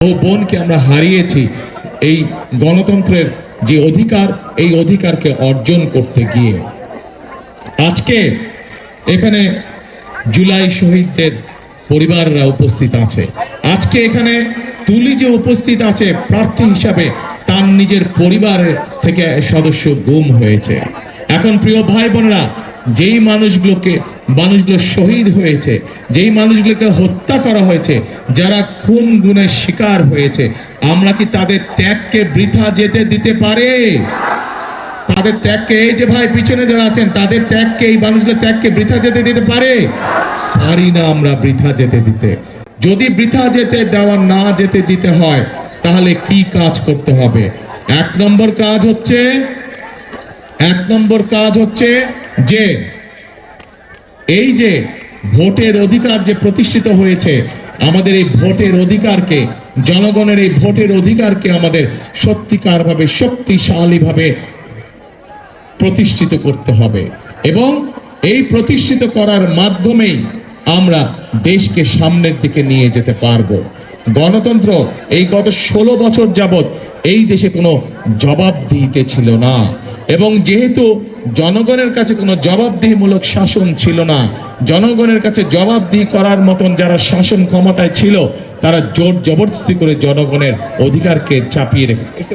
ও বোনকে আমরা হারিয়েছি এই গণতন্ত্রের যে অধিকার, এই অধিকারকে অর্জন করতে গিয়ে। আজকে এখানে জুলাই শহীদদের পরিবাররা উপস্থিত আছে। আজকে এখানে তুলি যে উপস্থিত আছে, প্রার্থী হিসাবে তার নিজের পরিবারের থেকে সদস্য গুম হয়েছে। এখন প্রিয় ভাই বোনেরা যেই মানুষগুলোকে, মানুষগুলো শহীদ হয়েছে, যেই মানুষগুলোকে হত্যা করা হয়েছে, যারা খুন গুণের শিকার হয়েছে, আমরা কি তাদের ত্যাগকে বৃথা যেতে দিতে পারে? তাদের ত্যাগকে, এই যে ভাই পিছনে যারা আছেন, তাদের ত্যাগকে, এই মানুষগুলো ত্যাগকে বৃথা যেতে দিতে পারে? পারি না আমরা বৃথা যেতে দিতে। যদি বৃথা যেতে দেওয়া না যেতে দিতে হয়, তাহলে কি কাজ করতে হবে? এক নম্বর কাজ হচ্ছে, এক নম্বর কাজ হচ্ছে যে এই যে ভোটের অধিকার যে প্রতিষ্ঠিত হয়েছে, আমাদের এই ভোটের অধিকারকে, জনগণের এই ভোটের অধিকারকে আমাদের সত্যিকারভাবে, শক্তিশালীভাবে প্রতিষ্ঠিত করতে হবে। এবং এই প্রতিষ্ঠিত করার মাধ্যমেই আমরা দেশকে সামনের দিকে নিয়ে যেতে পারব। গণতন্ত্র এই গত ষোলো বছর যাবৎ এই দেশে কোনো জবাব জবাবদিহিতে ছিল না। এবং যেহেতু জনগণের কাছে কোনো জবাবদিহিমূলক শাসন ছিল না, জনগণের কাছে জবাবদিহি করার মতন যারা শাসন ক্ষমতায় ছিল, তারা জোর জবরদস্তি করে জনগণের অধিকারকে চাপিয়ে রেখেছে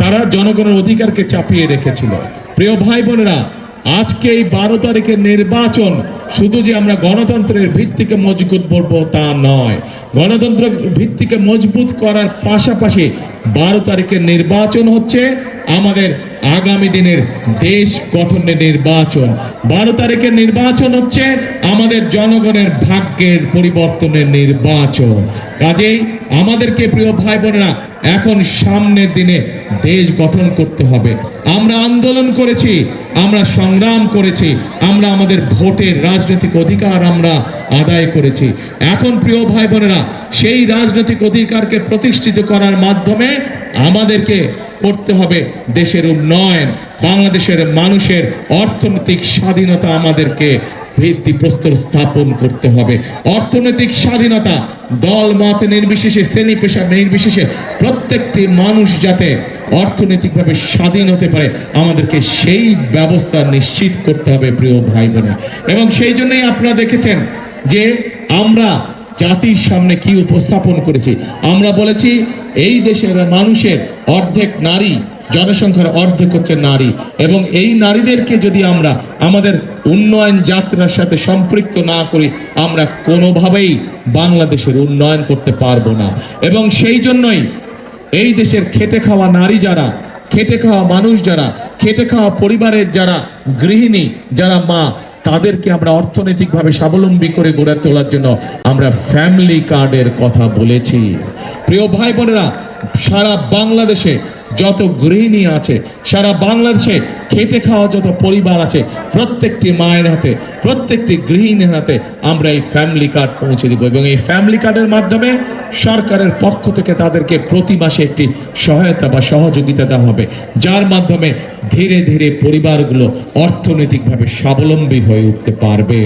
তারা জনগণের অধিকারকে চাপিয়ে রেখেছিল। প্রিয় ভাই বোনেরা আজকে এই বারো তারিখের নির্বাচন। শুধু যে আমরা গণতন্ত্রের ভিত্তিকে মজবুত করব তা নয়। গণতন্ত্র ভিত্তিকে মজবুত করার পাশাপাশি বারো তারিখের নির্বাচন হচ্ছে। আমাদের আগামী দিনের দেশ গঠনের নির্বাচন। বারো তারিখের নির্বাচন হচ্ছে আমাদের জনগণের ভাগ্যের পরিবর্তনের নির্বাচন। কাজেই আমাদেরকে প্রিয় ভাই বোনেরা, এখন সামনের দিনে দেশ গঠন করতে হবে। আমরা আন্দোলন করেছি, আমরা সংগ্রাম করেছি, আমরা আমাদের ভোটের রাজনৈতিক অধিকার আমরা আদায় করেছি। এখন প্রিয় ভাই বোনেরা সেই রাজনৈতিক অধিকারকে প্রতিষ্ঠিত করার মাধ্যমে আমাদেরকে করতে হবে দেশের উন্নয়ন, বাংলাদেশের মানুষের অর্থনৈতিক স্বাধীনতা আমাদেরকে ভিত্তিপ্রস্তর স্থাপন করতে হবে। অর্থনৈতিক স্বাধীনতা, দল, মত নির্বিশেষে, শ্রেণি পেশা নির্বিশেষে প্রত্যেকটি মানুষ যাতে অর্থনৈতিকভাবে স্বাধীন হতে পারে, আমাদেরকে সেই ব্যবস্থা নিশ্চিত করতে হবে, প্রিয় ভাই বোনে এবং সেই জন্যই আপনারা দেখেছেন যে আমরা জাতির সামনে কি উপস্থাপন করেছি? আমরা বলেছি, এই দেশের মানুষের অর্ধেক নারী, জনসংখ্যার অর্ধেক হচ্ছে নারী। এবং এই নারীদেরকে যদি আমরা আমাদের উন্নয়ন যাত্রার সাথে সম্পৃক্ত না করি, আমরা কোনোভাবেই বাংলাদেশের উন্নয়ন করতে পারব না। এবং সেই জন্যই এই দেশের খেটে খাওয়া নারী যারা, খেটে খাওয়া মানুষ যারা, খেটে খাওয়া পরিবারের যারা গৃহিণী, যারা মা তাদেরকে আমরা অর্থনৈতিকভাবে স্বাবলম্বী করে গড়ে তোলার জন্য আমরা ফ্যামিলি কার্ডের কথা বলেছি। প্রিয় ভাই বোনেরা, সারা বাংলাদেশে যত গৃহিণী আছে, সারা বাংলাদেশে খেটে খাওয়া যত পরিবার আছে, প্রত্যেকটি মায়ের হাতে, প্রত্যেকটি গৃহিণীর হাতে আমরা এই ফ্যামিলি কার্ড পৌঁছে দিব এবং এই ফ্যামিলি কার্ডের মাধ্যমে সরকারের পক্ষ থেকে তাদেরকে প্রতি মাসে একটি সহায়তা বা সহযোগিতা দেওয়া হবে, যার মাধ্যমে ধীরে ধীরে পরিবারগুলো অর্থনৈতিকভাবে স্বাবলম্বী হয়ে উঠতে পারবে।